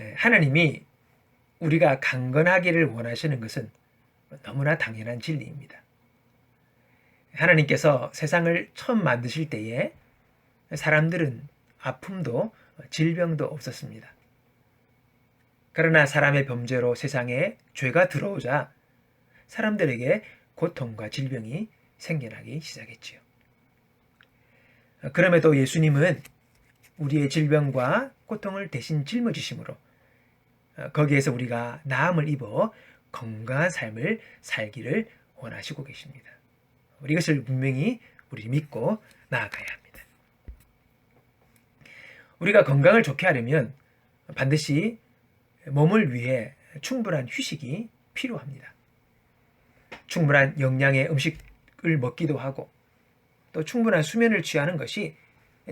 예, 하나님이 우리가 강건하기를 원하시는 것은 너무나 당연한 진리입니다. 하나님께서 세상을 처음 만드실 때에 사람들은 아픔도 질병도 없었습니다. 그러나 사람의 범죄로 세상에 죄가 들어오자 사람들에게 고통과 질병이 생겨나기 시작했지요. 그럼에도 예수님은 우리의 질병과 고통을 대신 짊어지심으로 거기에서 우리가 나음을 입어 건강한 삶을 살기를 원하시고 계십니다. 이것을 분명히 우리 믿고 나아가야 합니다. 우리가 건강을 좋게 하려면 반드시 몸을 위해 충분한 휴식이 필요합니다. 충분한 영양의 음식을 먹기도 하고 또 충분한 수면을 취하는 것이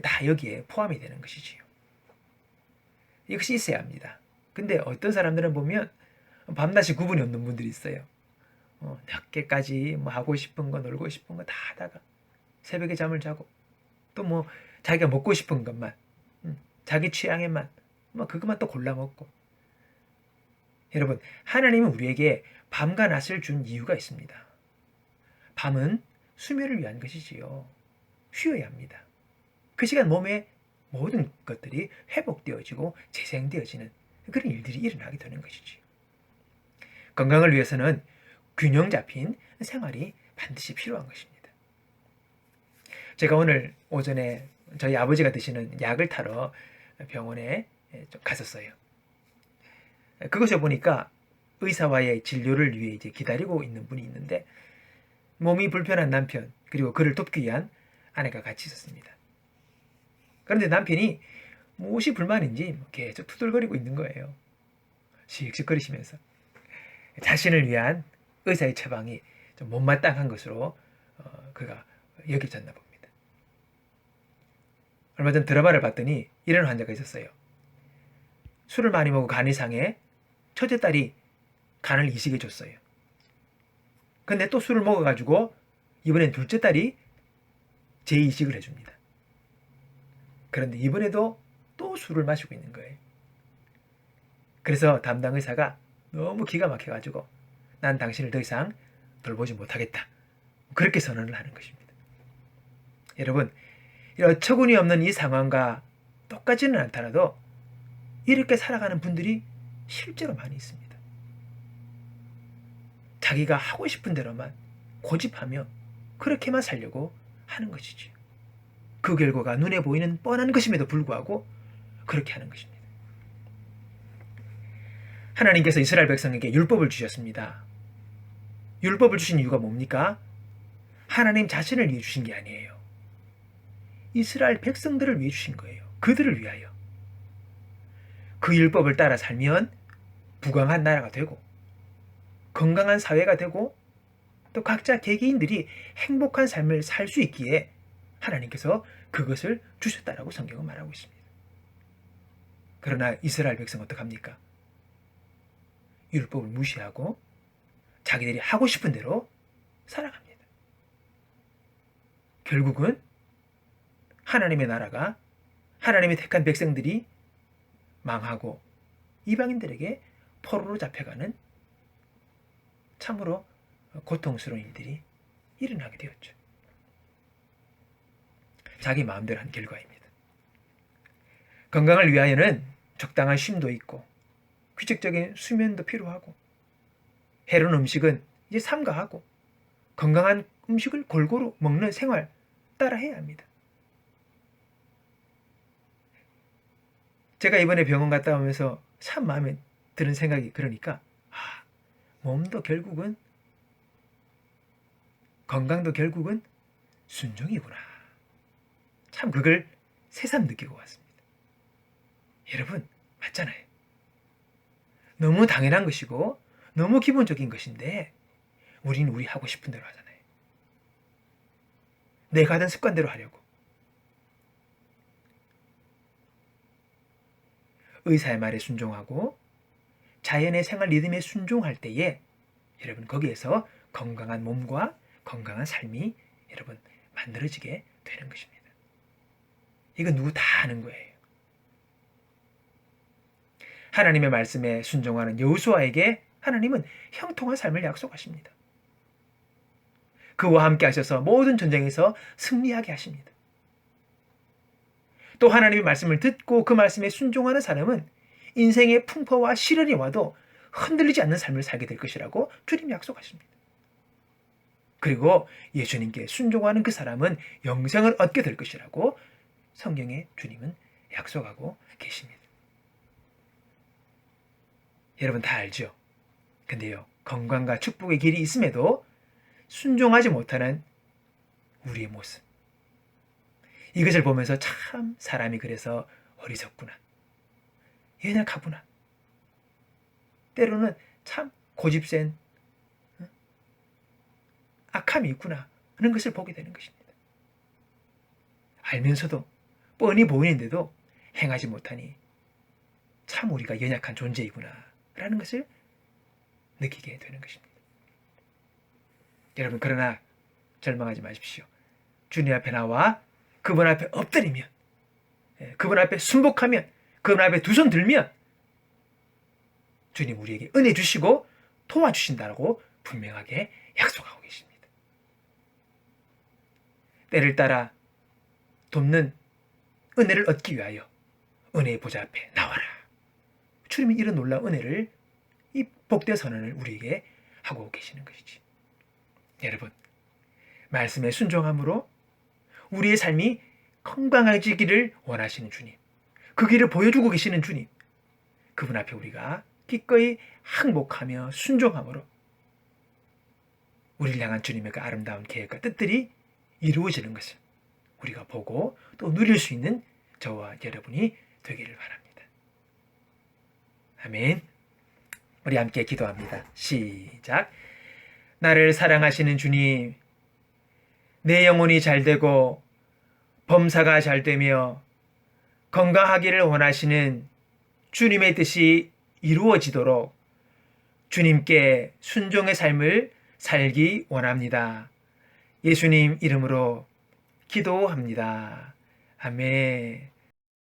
다 여기에 포함이 되는 것이지요. 이것이 있어야 합니다. 근데 어떤 사람들은 보면 밤낮이 구분이 없는 분들이 있어요. 어, 늦게까지 뭐 하고 싶은 거 놀고 싶은 거 다 하다가 새벽에 잠을 자고 또 뭐 자기가 먹고 싶은 것만 음, 자기 취향에만 뭐 그것만 또 골라 먹고 여러분 하나님은 우리에게 밤과 낮을 준 이유가 있습니다. 밤은 수면을 위한 것이지요. 쉬어야 합니다. 그 시간 몸에 모든 것들이 회복되어지고 재생되어지는 그런 일들이 일어나게 되는 것이지. 건강을 위해서는 균형 잡힌 생활이 반드시 필요한 것입니다. 제가 오늘 오전에 저희 아버지가 드시는 약을 타러 병원에 좀 갔었어요. 그것을 보니까 의사와의 진료를 위해 이제 기다리고 있는 분이 있는데 몸이 불편한 남편 그리고 그를 돕기 위한 아내가 같이 있었습니다. 그런데 남편이 무엇이 불만인지 뭐 계속 투덜거리고 있는 거예요. 씩씩거리시면서 자신을 위한 의사의 처방이 좀 못마땅한 것으로 어, 그가 여겨졌나 봅니다. 얼마 전 드라마를 봤더니 이런 환자가 있었어요. 술을 많이 먹고 간이 상해 첫째 딸이 간을 이식해 줬어요. 근데 또 술을 먹어가지고 이번엔 둘째 딸이 재이식을 해줍니다. 그런데 이번에도 또 술을 마시고 있는 거예요. 그래서 담당 의사가 너무 기가 막혀가지고 난 당신을 더 이상 돌보지 못하겠다. 그렇게 선언을 하는 것입니다. 여러분, 어처구니 없는 이 상황과 똑같지는 않더라도 이렇게 살아가는 분들이 실제로 많이 있습니다. 자기가 하고 싶은 대로만 고집하며 그렇게만 살려고 하는 것이지요. 그 결과가 눈에 보이는 뻔한 것임에도 불구하고 그렇게 하는 것입니다. 하나님께서 이스라엘 백성에게 율법을 주셨습니다. 율법을 주신 이유가 뭡니까? 하나님 자신을 위해 주신 게 아니에요. 이스라엘 백성들을 위해 주신 거예요. 그들을 위하여. 그 율법을 따라 살면 부강한 나라가 되고 건강한 사회가 되고 또 각자 개개인들이 행복한 삶을 살 수 있기에 하나님께서 그것을 주셨다라고 성경은 말하고 있습니다. 그러나 이스라엘 백성 어떡합니까? 율법을 무시하고 자기들이 하고 싶은 대로 살아갑니다. 결국은 하나님의 나라가 하나님의 택한 백성들이 망하고 이방인들에게 포로로 잡혀가는 참으로 고통스러운 일들이 일어나게 되었죠. 자기 마음대로 한 결과입니다. 건강을 위하여는 적당한 쉼도 있고 규칙적인 수면도 필요하고 해로운 음식은 이제 삼가하고 건강한 음식을 골고루 먹는 생활 따라 해야 합니다. 제가 이번에 병원 갔다 오면서 참 마음에 드는 생각이 그러니까 아, 몸도 결국은 건강도 결국은 순종이구나. 참 그걸 새삼 느끼고 왔습니다. 여러분 맞잖아요. 너무 당연한 것이고 너무 기본적인 것인데 우리는 우리 하고 싶은 대로 하잖아요. 내가 하던 습관대로 하려고. 의사의 말에 순종하고 자연의 생활 리듬에 순종할 때에 여러분 거기에서 건강한 몸과 건강한 삶이 여러분 만들어지게 되는 것입니다. 이건 누구 다 아는 거예요. 하나님의 말씀에 순종하는 여호수아에게 하나님은 형통한 삶을 약속하십니다. 그와 함께 하셔서 모든 전쟁에서 승리하게 하십니다. 또 하나님의 말씀을 듣고 그 말씀에 순종하는 사람은 인생의 풍파와 시련이 와도 흔들리지 않는 삶을 살게 될 것이라고 주님이 약속하십니다. 그리고 예수님께 순종하는 그 사람은 영생을 얻게 될 것이라고 성경에 주님은 약속하고 계십니다. 여러분 다 알죠? 근데요, 건강과 축복의 길이 있음에도 순종하지 못하는 우리의 모습. 이것을 보면서 참 사람이 그래서 어리석구나. 연약하구나. 때로는 참 고집센 어? 악함이 있구나 하는 것을 보게 되는 것입니다. 알면서도 뻔히 보이는데도 행하지 못하니 참 우리가 연약한 존재이구나 라는 것을 느끼게 되는 것입니다. 여러분 그러나 절망하지 마십시오. 주님 앞에 나와 그분 앞에 엎드리면 예, 그분 앞에 순복하면 그분 앞에 두 손 들면 주님 우리에게 은혜 주시고 도와주신다고 분명하게 약속하고 계십니다. 때를 따라 돕는 은혜를 얻기 위하여 은혜의 보좌 앞에 나와라. 주님이 이런 놀라운 은혜를 이 복대 선언을 우리에게 하고 계시는 것이지. 여러분, 말씀에 순종함으로 우리의 삶이 건강해지기를 원하시는 주님, 그 길을 보여주고 계시는 주님, 그분 앞에 우리가 기꺼이 항복하며 순종함으로 우리를 향한 주님의 그 아름다운 계획과 뜻들이 이루어지는 것을 우리가 보고 또 누릴 수 있는 저와 여러분이 되기를 바랍니다. 아멘. 우리 함께 기도합니다. 시작. 나를 사랑하시는 주님, 내 영혼이 잘 되고 범사가 잘 되며 건강하기를 원하시는 주님의 뜻이 이루어지도록 주님께 순종의 삶을 살기 원합니다. 예수님 이름으로 기도합니다. 아멘.